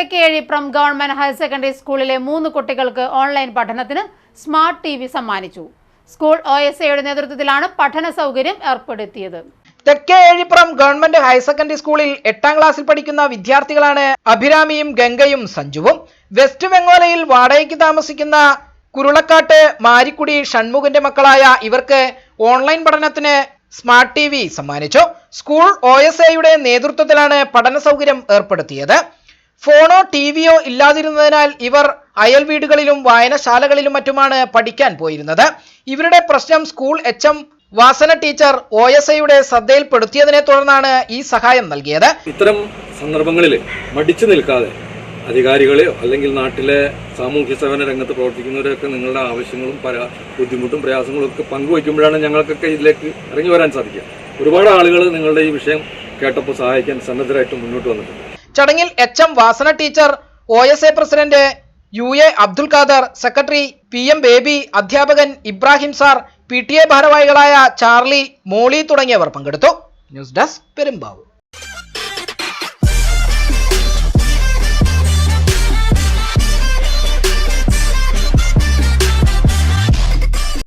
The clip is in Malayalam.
തെക്കേഴിപ്രം ഗവൺമെന്റ് ഹയർ സെക്കൻഡറി സ്കൂളിലെ മൂന്ന് കുട്ടികൾക്ക് ഓൺലൈൻ പഠനത്തിന് സ്മാർട്ട് ടി സമ്മാനിച്ചു. സ്കൂൾ ഒ എസ് എയുടെ നേതൃത്വത്തിലാണ് പഠന സൗകര്യം ഏർപ്പെടുത്തിയത്. തെക്കേ എഴിപ്പുറം ഗവൺമെന്റ് ഹയർ സെക്കൻഡറി സ്കൂളിൽ എട്ടാം ക്ലാസ്സിൽ പഠിക്കുന്ന വിദ്യാർത്ഥികളാണ് അഭിരാമിയും ഗംഗയും സഞ്ജുവും. വെസ്റ്റ് ബംഗാളയിൽ വാടകയ്ക്ക് താമസിക്കുന്ന കുരുളക്കാട്ട് മാരിക്കുടി ഷൺമുഖന്റെ മക്കളായ ഇവർക്ക് ഓൺലൈൻ പഠനത്തിന് സ്മാർട്ട് ടി സമ്മാനിച്ചു. സ്കൂൾ ഒ നേതൃത്വത്തിലാണ് പഠന സൗകര്യം ഏർപ്പെടുത്തിയത്. ഫോണോ ടി വിയോ ഇല്ലാതിരുന്നതിനാൽ ഇവർ അയൽ വീടുകളിലും വായനശാലകളിലും മറ്റുമാണ് പഠിക്കാൻ പോയിരുന്നത്. ഇവരുടെ പ്രശ്നം school H M Vasana teacher O S ഐയുടെ ശ്രദ്ധയിൽപ്പെടുത്തിയതിനെ തുടർന്നാണ് ഈ സഹായം നൽകിയത്. ഇത്തരം സന്ദർഭങ്ങളിൽ മടിച്ചു നിൽക്കാതെ അധികാരികളെയോ അല്ലെങ്കിൽ നാട്ടിലെ സാമൂഹ്യ സേവന രംഗത്ത് പ്രവർത്തിക്കുന്നവരൊക്കെ നിങ്ങളുടെ ആവശ്യങ്ങളും ബുദ്ധിമുട്ടും പ്രയാസങ്ങളും ഒക്കെ പങ്കുവയ്ക്കുമ്പോഴാണ് ഞങ്ങൾക്കൊക്കെ ഇതിലേക്ക് ഇറങ്ങി വരാൻ സാധിക്കുക. ഒരുപാട് ആളുകൾ നിങ്ങളുടെ ഈ വിഷയം കേട്ടപ്പോൾ സഹായിക്കാൻ സന്നദ്ധരായിട്ട് മുന്നോട്ട് വന്നിട്ടുണ്ട്. ചടങ്ങിൽ H M Vasana teacher O S A president U A Abdul Khader secretary P M Baby അധ്യാപകൻ Ibrahim sir P T A ഭാരവാഹികളായ ചാർലി മോളി തുടങ്ങിയവർ പങ്കെടുത്തു. News desk Perumbavoor.